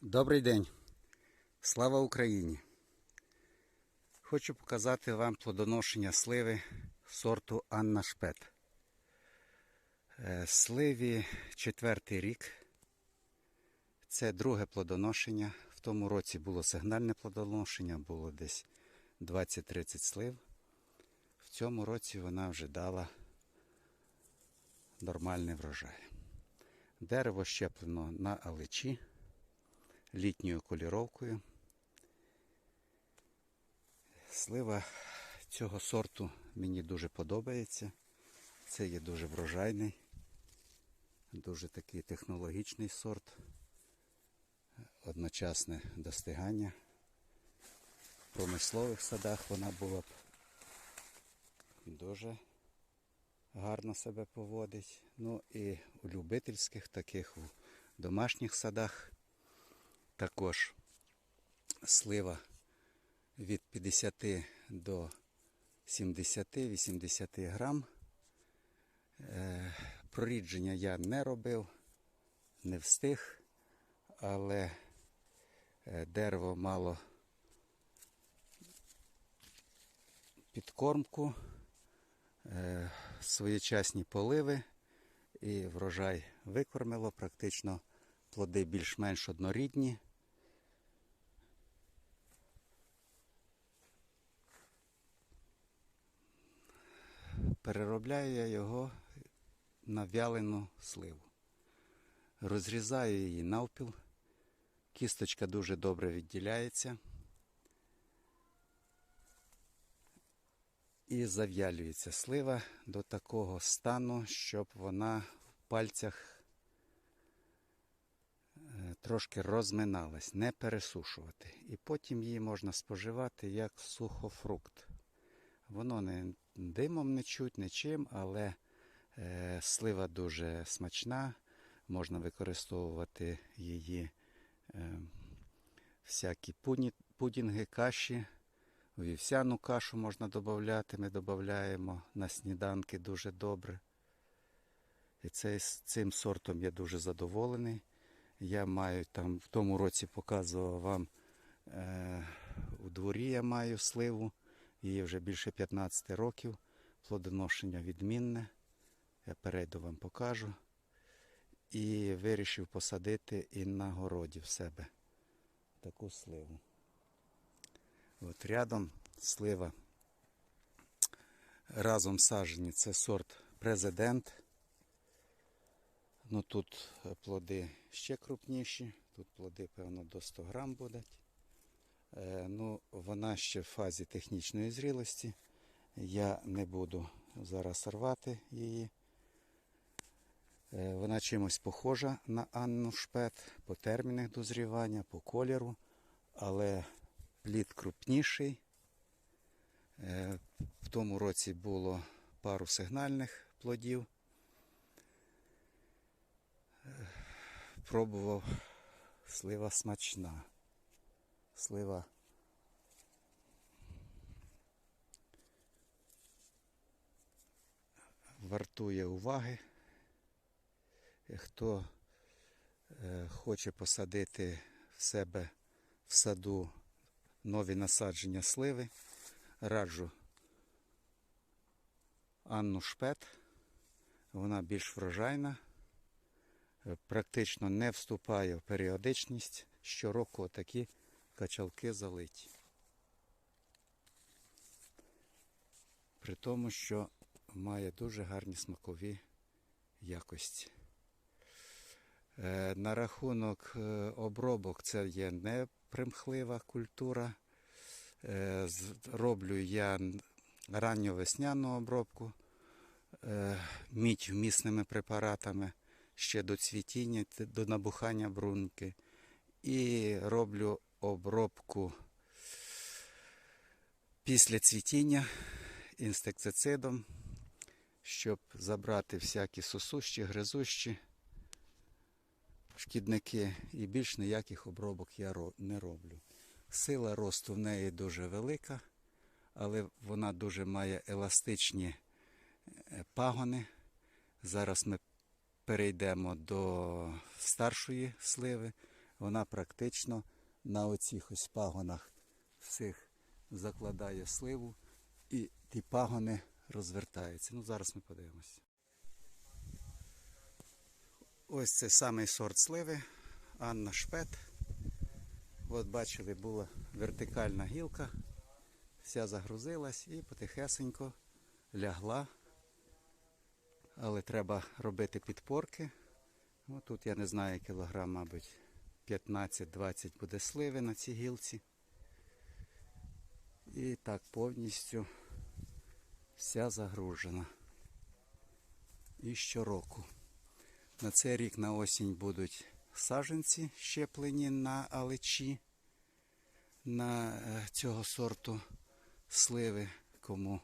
Добрий день. Слава Україні. Хочу показати вам плодоношення сливи сорту Анна Шпет. Е, Сливі четвертий рік. Це друге плодоношення. В тому році було сигнальне плодоношення, було десь 20-30 слив. В цьому році вона вже дала нормальний врожай. Дерево щеплено на алечі літньою коліровкою. Слива цього сорту мені дуже подобається. Це є дуже врожайний, дуже такий технологічний сорт, одночасне достигання. В промислових садах вона була б дуже гарно себе поводить. Ну і у любительських таких у домашніх садах також слива від 50 до 70-80 грам. Е, Прорідження я не робив, не встиг, але е, дерево мало підкормку, е, своєчасні поливи і врожай викормило. Практично плоди більш-менш однорідні. Переробляю я його на вялену сливу. Розрізаю її навпіл. Кісточка дуже добре відділяється. І зав'ялюється слива до такого стану, щоб вона в пальцях е, трошки розминалась, не пересушувати. І потім її можна споживати як сухофрукт. Воно не димом не чуть, нічим, але е, слива дуже смачна. Можна використовувати її е, всякі пуні, пудінги, каші. Вівсяну кашу можна додати, ми додаємо на сніданки дуже добре. І цей, цим сортом я дуже задоволений. Я маю там в тому році показував вам е, у дворі я маю сливу. Їй вже більше 15 років. Плодоношення відмінне. Я перейду вам покажу. І вирішив посадити і на городі в себе таку сливу. От рядом слива. Разом саджені це сорт президент. Ну тут плоди ще крупніші. Тут плоди, певно, до 100 грам будуть. Е, Ну, вона ще в фазі технічної зрілості. Я не буду зараз рвати її. Е, Вона чимось похожа на Анну Шпет по термінах дозрівання, по кольору, але плід крупніший. Е, В тому році було пару сигнальних плодів. Пробував слива смачна. Слива вартує уваги. Хто е, хоче посадити в себе в саду нові насадження сливи, раджу Анну Шпет. Вона більш врожайна, е, практично не вступає в періодичність. Щороку такі качалки залиті. При тому, що має дуже гарні смакові якості. Е, На рахунок е, обробок це є не примхлива культура. Е, Роблю я ранньовесняну обробку мідь вмісними препаратами ще до цвітіння, до набухання бруньки. І роблю обробку після цвітіння інсектицидом, щоб забрати всякі сосущі, гризущі шкідники і більш ніяких обробок я не роблю. Сила росту в неї дуже велика, але вона дуже має еластичні е, пагони. Зараз ми перейдемо до старшої сливи. вона практично на оцих ось пагонах всіх закладає сливу і ті пагони розвертаються. Ну, зараз ми подивимося. Ось це самий сорт сливи Анна Шпет. От бачили, була вертикальна гілка, вся загрузилась і потихесенько лягла. Але треба робити підпорки. Ну, тут я не знаю, кілограм, мабуть, 15-20 буде сливи на цій гілці. І так повністю вся загружена. І щороку. На цей рік на осінь будуть саженці щеплені на алечі на е, цього сорту сливи. Кому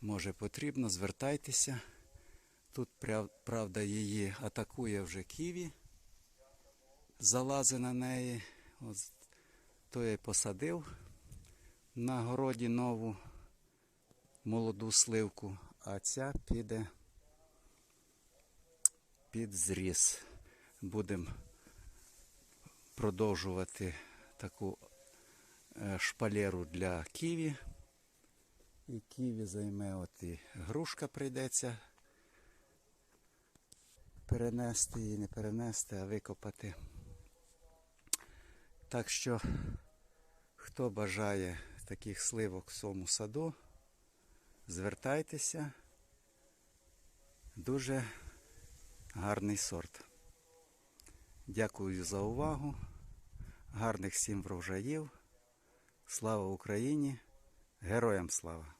може потрібно, звертайтеся. Тут, правда, її атакує вже ківі, залазить на неї. От, то я посадив на городі нову молоду сливку, а ця піде під зріз. Будемо продовжувати таку е, шпалеру для ківі. І ківі займе от і грушка прийдеться перенести її, не перенести, а викопати. Так що, хто бажає таких сливок в своєму саду, звертайтеся. Дуже гарний сорт. Дякую за увагу. Гарних всім врожаїв. Слава Україні! Героям слава!